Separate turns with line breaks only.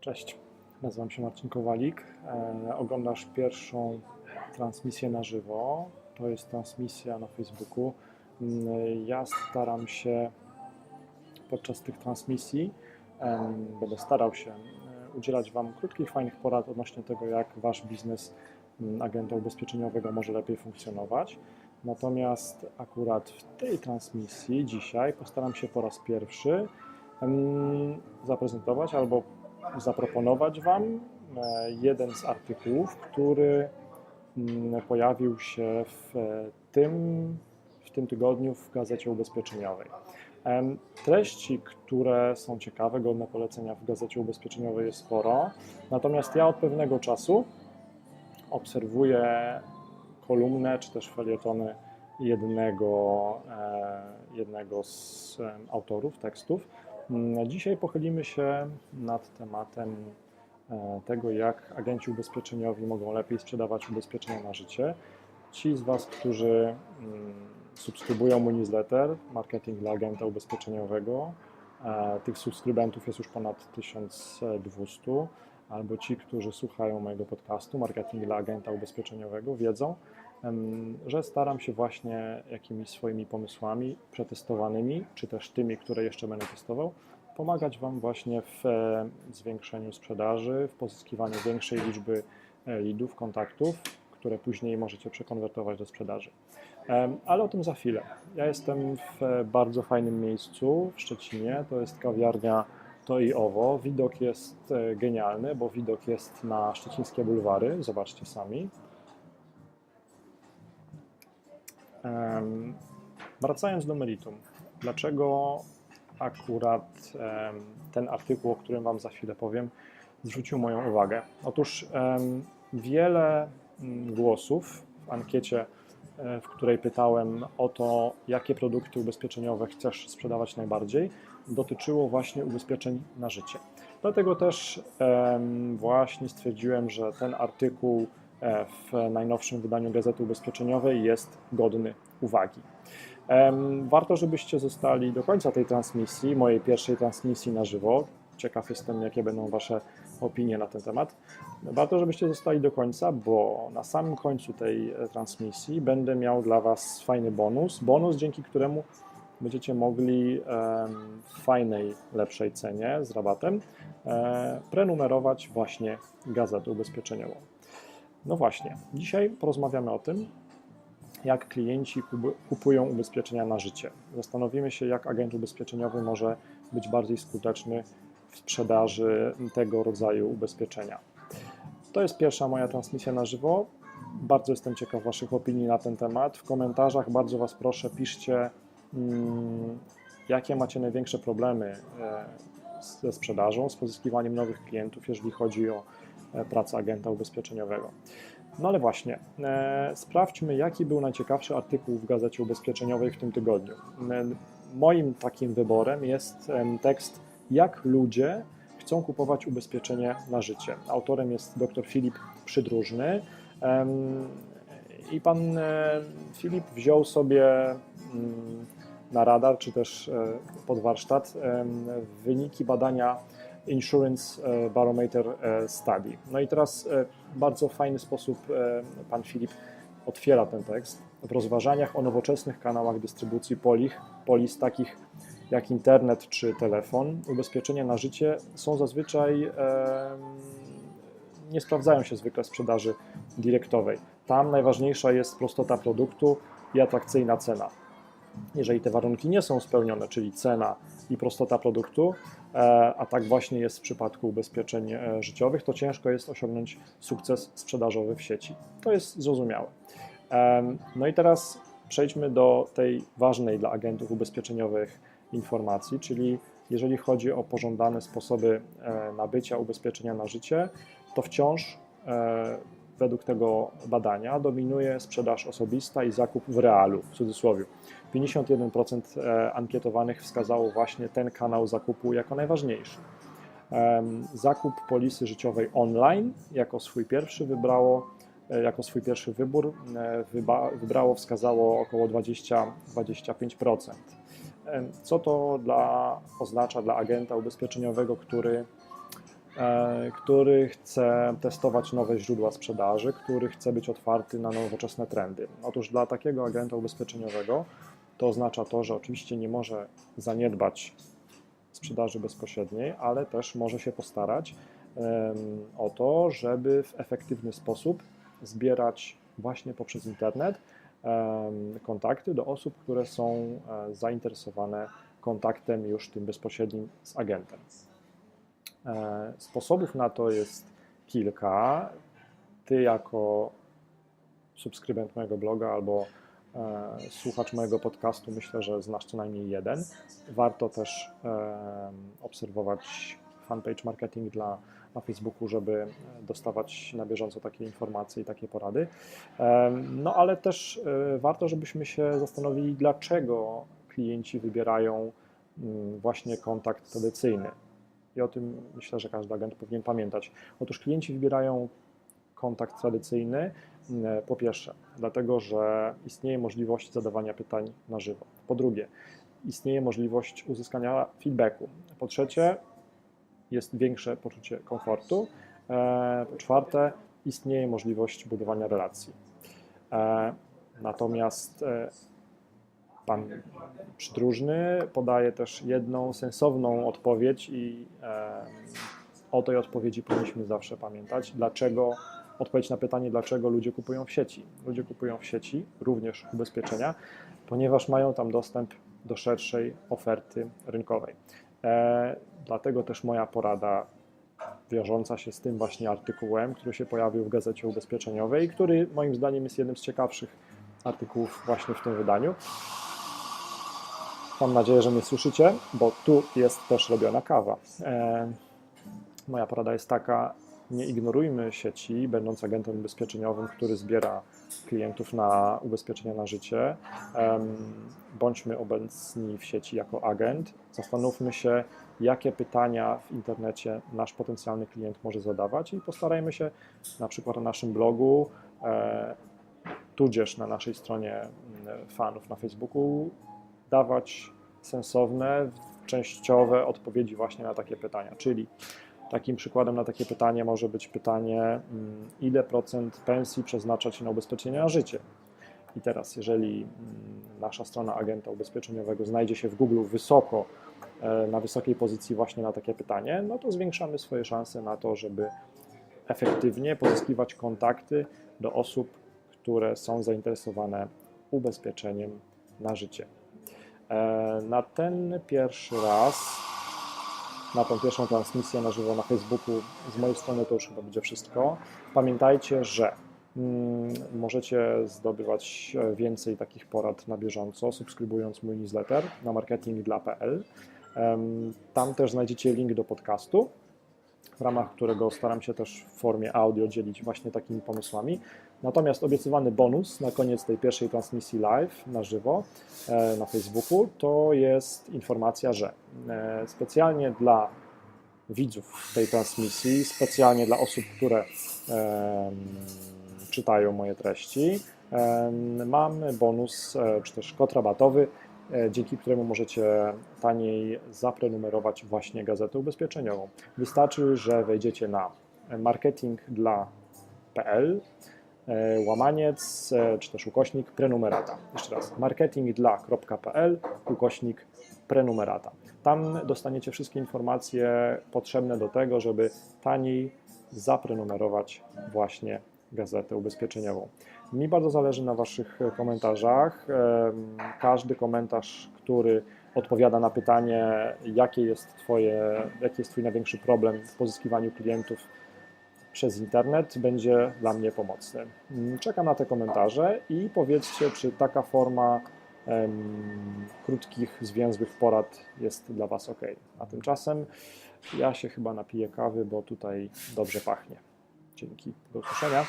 Cześć, nazywam się Marcin Kowalik. E, oglądasz pierwszą transmisję na żywo. To jest transmisja na Facebooku. Mm, Ja staram się podczas tych transmisji, będę starał się e, udzielać Wam krótkich, fajnych porad odnośnie tego, jak Wasz biznes mm, agenta ubezpieczeniowego może lepiej funkcjonować. Natomiast akurat w tej transmisji dzisiaj postaram się po raz pierwszy zaprezentować albo zaproponować Wam e, jeden z artykułów, który mm, pojawił się w e, tym, w tym tygodniu w Gazecie Ubezpieczeniowej. Treści, które są ciekawe, godne polecenia w Gazecie Ubezpieczeniowej jest sporo, natomiast ja od pewnego czasu obserwuję kolumnę czy też felietony jednego, e, jednego z autorów tekstów. Mm, Dzisiaj pochylimy się nad tematem e, tego, jak agenci ubezpieczeniowi mogą lepiej sprzedawać ubezpieczenia na życie. Ci z Was, którzy mm, subskrybują mój newsletter Marketing dla agenta ubezpieczeniowego, e, tych subskrybentów jest już ponad 1200, albo ci, którzy słuchają mojego podcastu Marketing dla agenta ubezpieczeniowego, wiedzą, że staram się właśnie jakimiś swoimi pomysłami przetestowanymi, czy też tymi, które jeszcze będę testował, pomagać Wam właśnie w e, zwiększeniu sprzedaży, w pozyskiwaniu większej liczby e, leadów, kontaktów, które później możecie przekonwertować do sprzedaży. Ale o tym za chwilę. Ja jestem w e, bardzo fajnym miejscu w Szczecinie. To jest kawiarnia To i Owo. Widok jest genialny, bo widok jest na szczecińskie bulwary. Zobaczcie sami. Em, Wracając do meritum. Dlaczego akurat ten artykuł, o którym Wam za chwilę powiem, zwrócił moją uwagę? Otóż wiele mm, głosów w ankiecie, e, w której pytałem o to, jakie produkty ubezpieczeniowe chcesz sprzedawać najbardziej, dotyczyło właśnie ubezpieczeń na życie. Dlatego też właśnie stwierdziłem, że ten artykuł w najnowszym wydaniu Gazety Ubezpieczeniowej jest godny uwagi. Warto, żebyście zostali do końca tej transmisji, mojej pierwszej transmisji na żywo. Ciekaw jestem, jakie będą Wasze opinie na ten temat. Warto, żebyście zostali do końca, bo na samym końcu tej e, transmisji będę miał dla Was fajny bonus. Bonus, dzięki któremu będziecie mogli w fajnej, lepszej cenie z rabatem e, prenumerować właśnie gazetę ubezpieczeniową. No właśnie, dzisiaj porozmawiamy o tym, jak klienci kupują ubezpieczenia na życie. Zastanowimy się, jak agent ubezpieczeniowy może być bardziej skuteczny w sprzedaży tego rodzaju ubezpieczenia. To jest pierwsza moja transmisja na żywo. Bardzo jestem ciekaw Waszych opinii na ten temat. W komentarzach bardzo Was proszę, piszcie, mm, jakie macie największe problemy e, ze sprzedażą, z pozyskiwaniem nowych klientów, jeżeli chodzi o e, pracę agenta ubezpieczeniowego. No ale właśnie, e, sprawdźmy, jaki był najciekawszy artykuł w Gazecie Ubezpieczeniowej w tym tygodniu. E, moim takim wyborem jest em, tekst Jak ludzie chcą kupować ubezpieczenie na życie. Autorem jest dr Filip Przydróżny. Em, I pan e, Filip wziął sobie mm, na radar, czy też e, pod warsztat em, wyniki badania Insurance e, Barometer e, Study. No i teraz e, w bardzo fajny sposób e, pan Filip otwiera ten tekst. W rozważaniach o nowoczesnych kanałach dystrybucji polich, polis takich jak internet czy telefon, ubezpieczenia na życie są zazwyczaj nie sprawdzają się zwykle sprzedaży direktowej. Tam najważniejsza jest prostota produktu i atrakcyjna cena. Jeżeli te warunki nie są spełnione, czyli cena i prostota produktu, e, a tak właśnie jest w przypadku ubezpieczeń e, życiowych, to ciężko jest osiągnąć sukces sprzedażowy w sieci. To jest zrozumiałe. No i teraz przejdźmy do tej ważnej dla agentów ubezpieczeniowych informacji, czyli jeżeli chodzi o pożądane sposoby e, nabycia ubezpieczenia na życie, to wciąż według tego badania dominuje sprzedaż osobista i zakup w realu, w cudzysłowie. 51% e, ankietowanych wskazało właśnie ten kanał zakupu jako najważniejszy. Zakup polisy życiowej online jako swój pierwszy wybrało, e, jako swój pierwszy wybór e, wybrało, wskazało około 20-25%. Em, Co to dla, oznacza dla agenta ubezpieczeniowego, który który chce testować nowe źródła sprzedaży, który chce być otwarty na nowoczesne trendy. Otóż dla takiego agenta ubezpieczeniowego to oznacza to, że oczywiście nie może zaniedbać sprzedaży bezpośredniej, ale też może się postarać o to, żeby w efektywny sposób zbierać właśnie poprzez internet kontakty do osób, które są e, zainteresowane kontaktem już tym bezpośrednim z agentem. E, Sposobów na to jest kilka. Ty, jako subskrybent mojego bloga albo e, słuchacz mojego podcastu, myślę, że znasz co najmniej jeden. Warto też e, obserwować fanpage marketing dla, na Facebooku, żeby dostawać na bieżąco takie informacje i takie porady. No ale też warto, żebyśmy się zastanowili, dlaczego klienci wybierają mm, właśnie kontakt tradycyjny. I o tym myślę, że każdy agent powinien pamiętać. Otóż klienci wybierają kontakt tradycyjny mm, po pierwsze, dlatego że istnieje możliwość zadawania pytań na żywo. Po drugie, istnieje możliwość uzyskania feedbacku. Po trzecie, jest większe poczucie komfortu. E, Po czwarte, istnieje możliwość budowania relacji. E, Natomiast e, pan przydróżny podaje też jedną sensowną odpowiedź i e, o tej odpowiedzi powinniśmy zawsze pamiętać. Dlaczego odpowiedź na pytanie, dlaczego ludzie kupują w sieci? Ludzie kupują w sieci również ubezpieczenia, ponieważ mają tam dostęp do szerszej oferty rynkowej. E, dlatego też moja porada wiążąca się z tym właśnie artykułem, który się pojawił w Gazecie Ubezpieczeniowej, który moim zdaniem jest jednym z ciekawszych artykułów właśnie w tym wydaniu. Mam nadzieję, że mnie słyszycie, bo tu jest też robiona kawa. E, moja porada jest taka, nie ignorujmy sieci, będąc agentem ubezpieczeniowym, który zbiera klientów na ubezpieczenia na życie. Bądźmy obecni w sieci jako agent. Zastanówmy się, jakie pytania w internecie nasz potencjalny klient może zadawać i postarajmy się na przykład na naszym blogu, e, tudzież na naszej stronie mm, fanów na Facebooku dawać sensowne, częściowe odpowiedzi właśnie na takie pytania. Czyli takim przykładem na takie pytanie może być pytanie, mm, ile procent pensji przeznaczać na ubezpieczenie na życie. I teraz, jeżeli mm, nasza strona agenta ubezpieczeniowego znajdzie się w Google wysoko, e, na wysokiej pozycji właśnie na takie pytanie, no to zwiększamy swoje szanse na to, żeby efektywnie pozyskiwać kontakty do osób, które są zainteresowane ubezpieczeniem na życie. E, Na ten pierwszy raz, na tą pierwszą transmisję na żywo na Facebooku, z mojej strony to już chyba będzie wszystko. Pamiętajcie, że mm, możecie zdobywać e, więcej takich porad na bieżąco, subskrybując mój newsletter na marketingdla.pl. Tam też znajdziecie link do podcastu, w ramach którego staram się też w formie audio dzielić właśnie takimi pomysłami. Natomiast obiecywany bonus na koniec tej pierwszej transmisji live na żywo e, na Facebooku to jest informacja, że e, specjalnie dla widzów tej transmisji, specjalnie dla osób, które czytają moje treści, mamy bonus e, czy też kod rabatowy, dzięki któremu możecie taniej zaprenumerować właśnie gazetę ubezpieczeniową. Wystarczy, że wejdziecie na marketingdla.pl łamaniec e, czy też ukośnik prenumerata. Jeszcze raz marketingdla.pl ukośnik prenumerata. Tam dostaniecie wszystkie informacje potrzebne do tego, żeby taniej zaprenumerować właśnie gazetę ubezpieczeniową. Mi bardzo zależy na Waszych komentarzach. Em, Każdy komentarz, który odpowiada na pytanie, jakie jest twoje, jaki jest Twój największy problem w pozyskiwaniu klientów przez internet, będzie dla mnie pomocny. Mm, Czekam na te komentarze i powiedzcie, czy taka forma em, krótkich, zwięzłych porad jest dla Was ok. A tymczasem ja się chyba napiję kawy, bo tutaj dobrze pachnie. Dzięki. Do usłyszenia.